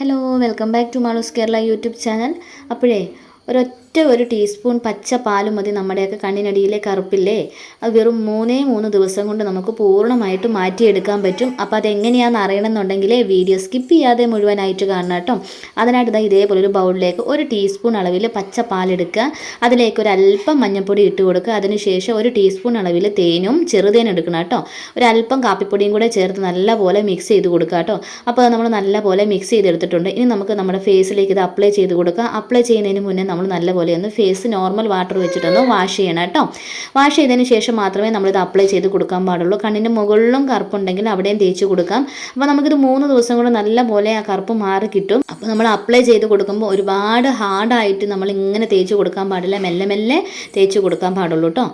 Hello welcome back to Malus Kerala YouTube channel അപ്പോഴേ ഒരൊറ്റ ഒരു ടീസ്പൂൺ പച്ച പാൽ മതി നമ്മുടെയൊക്കെ കണ്ണിനടിയിലെ കറുപ്പില്ലേ? അത് വെറും മൂന്നേ മൂന്ന് ദിവസം കൊണ്ട് നമുക്ക് പൂർണമായിട്ട് മാറ്റിയെടുക്കാൻ പറ്റും. അപ്പോൾ അതെങ്ങനെയാണെന്ന് അറിയണമെന്നുണ്ടെങ്കിൽ വീഡിയോ സ്കിപ്പ് ചെയ്യാതെ മുഴുവനായിട്ട് കാണണം കേട്ടോ. അതിനായിട്ട് ഇതാ ഇതേപോലെ ഒരു ബൗളിലേക്ക് ഒരു ടീസ്പൂൺ അളവിൽ പച്ച പാലെടുക്കുക അതിലേക്ക് ഒരു അല്പം മഞ്ഞൾപ്പൊടി ഇട്ട് കൊടുക്കുക. അതിനുശേഷം ഒരു ടീസ്പൂൺ അളവിൽ തേനും ചെറുതേനും എടുക്കണം കേട്ടോ. ഒരു അല്പം കാപ്പിപ്പൊടിയും കൂടെ ചേർത്ത് നല്ലപോലെ മിക്സ് ചെയ്ത് കൊടുക്കുക കേട്ടോ. അപ്പോൾ നമ്മൾ നല്ലപോലെ മിക്സ് ചെയ്തെടുത്തിട്ടുണ്ട്. ഇനി നമുക്ക് നമ്മുടെ ഫേസിലേക്ക് ഇത് അപ്ലൈ ചെയ്ത് കൊടുക്കുക അപ്ലൈ ചെയ്യുന്നതിന് മുന്നേ നമ്മൾ നല്ലപോലെ ഒന്ന് ഫേസ് നോർമൽ വാട്ടർ വെച്ചിട്ടൊന്ന് വാഷ് ചെയ്യണം കേട്ടോ. വാഷ് ചെയ്തതിന് ശേഷം മാത്രമേ നമ്മളിത് അപ്ലൈ ചെയ്ത് കൊടുക്കാൻ പാടുള്ളൂ. കണ്ണിന്റെ മുകളിലും കറുപ്പുണ്ടെങ്കിൽ അവിടെയും തേച്ച് കൊടുക്കാം. അപ്പോൾ നമുക്കിത് മൂന്ന് ദിവസം കൂടെ നല്ലപോലെ ആ കറുപ്പ് മാറി കിട്ടും. അപ്പോൾ നമ്മൾ അപ്ലൈ ചെയ്ത് കൊടുക്കുമ്പോൾ ഒരുപാട് ഹാർഡായിട്ട് നമ്മൾ ഇങ്ങനെ തേച്ച് കൊടുക്കാൻ പാടില്ല. മെല്ലെ മെല്ലെ തേച്ച് കൊടുക്കാൻ പാടുള്ളൂ കേട്ടോ.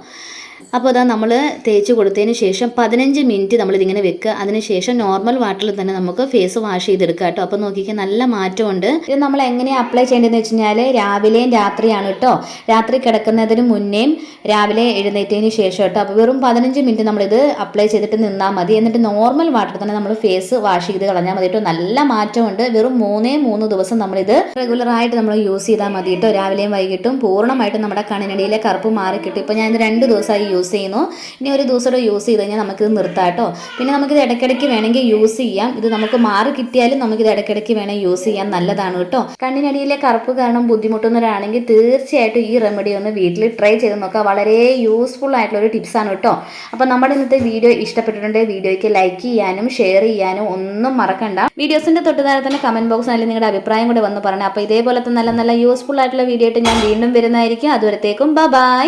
അപ്പോൾ അതാ നമ്മൾ തേച്ച് കൊടുത്തതിന് ശേഷം പതിനഞ്ച് മിനിറ്റ് നമ്മളിതിങ്ങനെ വെക്കുക. അതിന് ശേഷം നോർമൽ വാട്ടറിൽ തന്നെ നമുക്ക് ഫേസ് വാഷ് ചെയ്തെടുക്കുക കേട്ടോ. അപ്പോൾ നോക്കിക്കാൻ നല്ല മാറ്റമുണ്ട്. ഇത് നമ്മൾ എങ്ങനെയാണ് അപ്ലൈ ചെയ്യേണ്ടതെന്ന് വെച്ച് കഴിഞ്ഞാൽ രാവിലെയും രാത്രിയാണ് കേട്ടോ. രാത്രി കിടക്കുന്നതിന് മുന്നേയും രാവിലെ എഴുന്നേറ്റതിന് ശേഷം കേട്ടോ. അപ്പോൾ വെറും പതിനഞ്ച് മിനിറ്റ് നമ്മളിത് അപ്ലൈ ചെയ്തിട്ട് നിന്നാൽ മതി. എന്നിട്ട് നോർമൽ വാട്ടറിൽ തന്നെ നമ്മൾ ഫേസ് വാഷ് ചെയ്ത് കളഞ്ഞാൽ മതി കേട്ടോ. നല്ല മാറ്റമുണ്ട്. വെറും മൂന്നേ മൂന്ന് ദിവസം നമ്മളിത് റെഗുലറായിട്ട് നമ്മൾ യൂസ് ചെയ്താൽ മതി കേട്ടോ. രാവിലെയും വൈകിട്ടും പൂർണമായിട്ടും നമ്മുടെ കണ്ണിനടിയിലെ കറുപ്പ് മാറി കിട്ടും ഇപ്പോൾ ഞാൻ രണ്ട് ദിവസമായി യൂസ് ചെയ്യുന്നു. ഇനി ഒരു ദിവസം കൂടെ യൂസ് ചെയ്ത് കഴിഞ്ഞാൽ നമുക്കിത് നിർത്താം കേട്ടോ പിന്നെ നമുക്കിത് ഇടയ്ക്കിടയ്ക്ക് വേണമെങ്കിൽ യൂസ് ചെയ്യാം. ഇത് നമുക്ക് മാറി കിട്ടിയാലും നമുക്കിത് ഇടയ്ക്കിടയ്ക്ക് വേണമെങ്കിൽ യൂസ് ചെയ്യാൻ നല്ലതാണ് കേട്ടോ കണ്ണിനടിയിലെ കറുപ്പ് കാരണം ബുദ്ധിമുട്ടുന്നവരാണെങ്കിൽ തീർച്ചയായിട്ടും ഈ റെമഡി ഒന്ന് വീട്ടിൽ ട്രൈ ചെയ്ത് നോക്കുക വളരെ യൂസ്ഫുൾ ആയിട്ടുള്ള ഒരു ടിപ്സാണ് കേട്ടോ അപ്പോൾ നമ്മുടെ ഇന്നത്തെ വീഡിയോ ഇഷ്ടപ്പെട്ടിട്ടുണ്ടെങ്കിൽ വീഡിയോയ്ക്ക് ലൈക്ക് ചെയ്യാനും ഷെയർ ചെയ്യാനും ഒന്നും മറക്കണ്ട. വീഡിയോസിന്റെ തൊട്ട് തന്നെ കമന്റ് ബോക്സിൽ നിങ്ങളുടെ അഭിപ്രായം കൂടെ വന്ന് പറയണം. അപ്പോൾ ഇതേപോലത്തെ നല്ല നല്ല യൂസ്ഫുൾ ആയിട്ടുള്ള വീഡിയോ ആയിട്ട് ഞാൻ വീണ്ടും വരുന്നതായിരിക്കും. അതുവരത്തേക്കും ബൈ